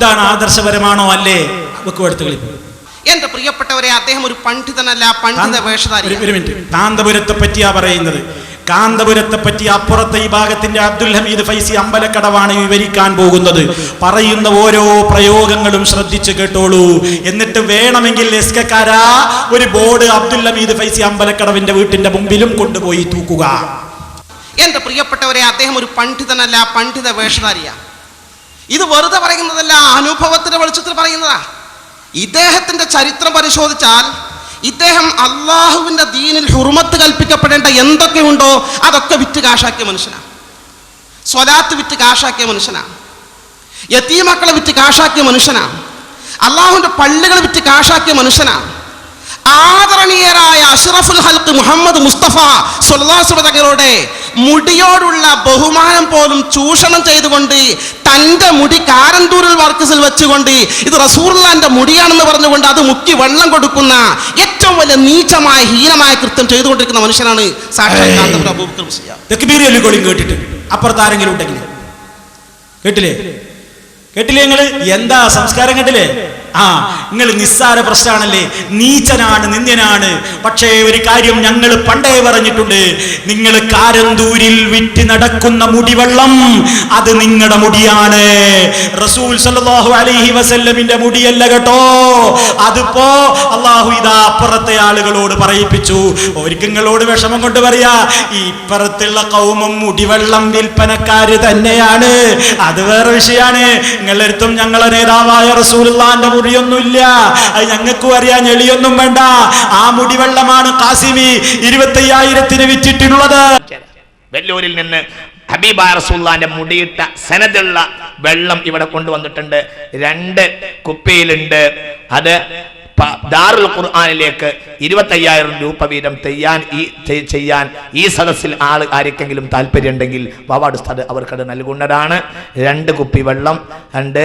ഇതാണ് ആദർശപരമാണോ അല്ലേ? വെക്കു എടുത്ത് കളിപ്പ് എന്റെ പ്രിയപ്പെട്ടവരെ അദ്ദേഹം ഒരു പണ്ഡിതനല്ല പണ്ഡിത വേഷധാരി ഒരു- മിനിറ്റ്. കാന്തപുരത്തെ പറ്റിയാ പറയുന്നത്. കാന്തപുരത്തെ പറ്റി അപ്പുറത്തെ ഈ ഭാഗത്തിന്റെ അബ്ദുൽ ഹമീദ് ഫൈസി അമ്പലക്കടവാണ് വിവരിക്കാൻ പോകുന്നത്. പറയുന്ന ഓരോ പ്രയോഗങ്ങളും ശ്രദ്ധിച്ചു കേട്ടോളൂ. എന്നിട്ട് വേണമെങ്കിൽ എസ്കക്കാരാ ഒരു ബോർഡ് അബ്ദുൽ ഹമീദ് ഫൈസി അമ്പലക്കടവിന്റെ വീട്ടിന്റെ മുമ്പിലും കൊണ്ടുപോയി തൂക്കുക. എന്റെ പ്രിയപ്പെട്ടവരെ അദ്ദേഹം ഒരു പണ്ഡിതനല്ല പണ്ഡിത വേഷധാരിയാ ഇത് വെറുതെ പറയുന്നതല്ല അനുഭവത്തിന്റെ വെളിച്ചത്തിൽ പറയുന്നതാ. ഇദ്ദേഹത്തിന്റെ ചരിത്രം പരിശോധിച്ചാൽ ഇദ്ദേഹം അള്ളാഹുവിന്റെ ദീനിൽ ഹുർമത്ത് കൽപ്പിക്കപ്പെടേണ്ട എന്തൊക്കെയുണ്ടോ അതൊക്കെ വിറ്റ് കാശാക്കിയ മനുഷ്യനാണ് സ്വലാത്ത് വിറ്റ് കാശാക്കിയ മനുഷ്യനാണ് യത്തീമക്കളെ വിറ്റ് കാശാക്കിയ മനുഷ്യനാണ് അള്ളാഹുവിന്റെ പള്ളികൾ വിറ്റ് കാശാക്കിയ മനുഷ്യനാണ് ആദരണീയരായ അഷ്റഫുൽ ഹൽക്ക് മുഹമ്മദ് മുസ്തഫ തങ്ങളുടെ മുടിയോടുള്ള ബഹുമാനം പോലും ചൂഷണം ചെയ്തുകൊണ്ട് തന്റെ മുടി കാരന്തൂരിൽ വർക്കസിൽ വെച്ചുകൊണ്ട് ഇത് റസൂർലാന്റെ മുടിയാണെന്ന് പറഞ്ഞുകൊണ്ട് അത് മുക്കി വെള്ളം കൊടുക്കുന്ന ഏറ്റവും വലിയ നീചമായ ഹീനമായ കൃത്യം ചെയ്തുകൊണ്ടിരിക്കുന്ന മനുഷ്യനാണ് കേട്ടിട്ട്? അപ്പുറത്ത് ആരെങ്കിലും ഉണ്ടെങ്കിൽ. കേട്ടില്ലേ? കേട്ടില്ലേ നിങ്ങൾ എന്താ സംസ്കാരം കേട്ടില്ലേ ആ നിങ്ങൾ നിസ്സാര പ്രശ്നമാണല്ലേ? നീചനാണ് നിന്ദ്യനാണ്. പക്ഷേ ഒരു കാര്യം ഞങ്ങൾ പണ്ടേ പറഞ്ഞിട്ടുണ്ട്. നിങ്ങൾ കാരന്തൂരിൽ വിറ്റ് നടക്കുന്ന മുടിവെള്ളം അത് നിങ്ങളുടെ മുടിയാണ്. റസൂൽ സല്ലല്ലാഹു അലൈഹി വസല്ലമിന്റെ മുടിയല്ല കേട്ടോ. അതിപ്പോ അള്ളാഹു ഇതാ അപ്പുറത്തെ ആളുകളോട് പറയിപ്പിച്ചു. ഒരിക്കങ്ങളോട് വിഷമം കൊണ്ട് പറയാ ഇപ്പുറത്തുള്ള കൗമും മുടിവെള്ളം വിൽപ്പനക്കാര് തന്നെയാണ്. അത് വേറെ വിഷയമാണ്. നിങ്ങളെടുത്തും ഞങ്ങളെ നേതാവായ റസൂലുള്ളാന്റെ മുടിയൊന്നുമില്ല. അത് ഞങ്ങൾക്കും അറിയാൻ എളിയൊന്നും വേണ്ട. ആ മുടിവെള്ളമാണ് കാസിമി ഇരുപത്തയ്യായിരത്തിന് വിറ്റിട്ടുള്ളത്. വെല്ലൂരിൽ നിന്ന് ഹബീബ റസൂല്ലാന്റെ മുടിയിട്ട സനതുള്ള വെള്ളം ഇവിടെ കൊണ്ടുവന്നിട്ടുണ്ട്. രണ്ട് കുപ്പിയിലുണ്ട്. അത് ദാറുൽ ഖുർആാനിലേക്ക് ഇരുപത്തയ്യായിരം രൂപ വീതം ചെയ്യാൻ ഈ ചെയ്യാൻ ഈ സദസ്സിൽ ആൾ ആർക്കെങ്കിലും താല്പര്യമുണ്ടെങ്കിൽ വാവാട് സ്ഥലം അവർക്കത് നൽകുന്നതാണ്. രണ്ട് കുപ്പി വെള്ളം രണ്ട്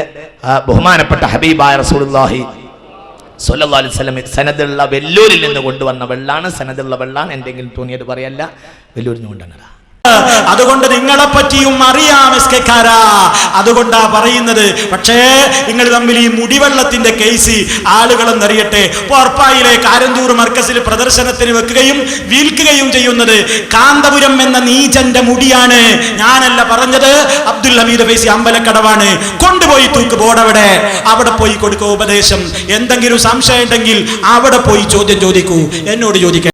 ബഹുമാനപ്പെട്ട ഹബീബായ റസൂലുള്ളാഹി സല്ലല്ലാഹു അലൈഹി വസല്ലം സനദുള്ള വെല്ലൂരിൽ നിന്ന് കൊണ്ടുവന്ന വെള്ളാണ്. സനദുള്ള വെള്ളാണ്. എന്തെങ്കിലും തോന്നിയത് പറയല്ല. വെല്ലൂരിൽ നിന്ന് കൊണ്ടുവന്നതാ. അതുകൊണ്ട് നിങ്ങളെ പറ്റിയും അറിയാം എസ്കെക്കാരാ. അതുകൊണ്ടാ പറയുന്നത്. പക്ഷേ നിങ്ങൾ തമ്മിൽ ഈ മുടിവെള്ളത്തിന്റെ കേസ് ആളുകളെന്നറിയട്ടെ. പോർപ്പായിലെ കാരന്തൂർ മർക്കസിൽ പ്രദർശനത്തിന് വെക്കുകയും വീൽക്കുകയും ചെയ്യുന്നത് കാന്തപുരം എന്ന നീചന്റെ മുടിയാണ്. ഞാനല്ല പറഞ്ഞത്. അബ്ദുൽ ഹമീദ് ഫൈസി അമ്പലക്കടവാണ്. കൊണ്ടുപോയി തൂക്ക് ബോർഡ് അവിടെ അവിടെ പോയി കൊടുക്കുക ഉപദേശം. എന്തെങ്കിലും സംശയം ഉണ്ടെങ്കിൽ അവിടെ പോയി ചോദ്യം ചോദിക്കൂ. എന്നോട് ചോദിക്കാൻ